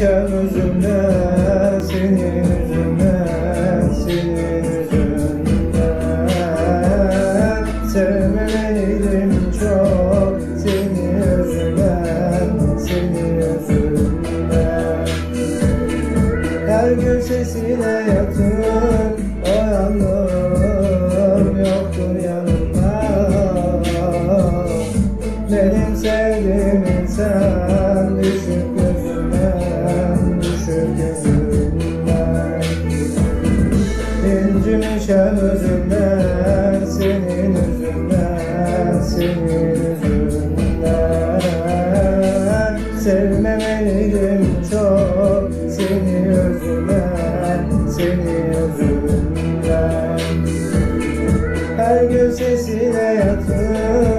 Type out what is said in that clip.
Yaşayacağım özümden senin yüzünden senin yüzünden Sevmemeliydim çok seni yüzünden senin yüzünden Her gün sesine yatıp Cimşem özümden senin üzünden senin üzünden Sevmemeliydim çok seni özümden seni özümden Her gün sesine yatır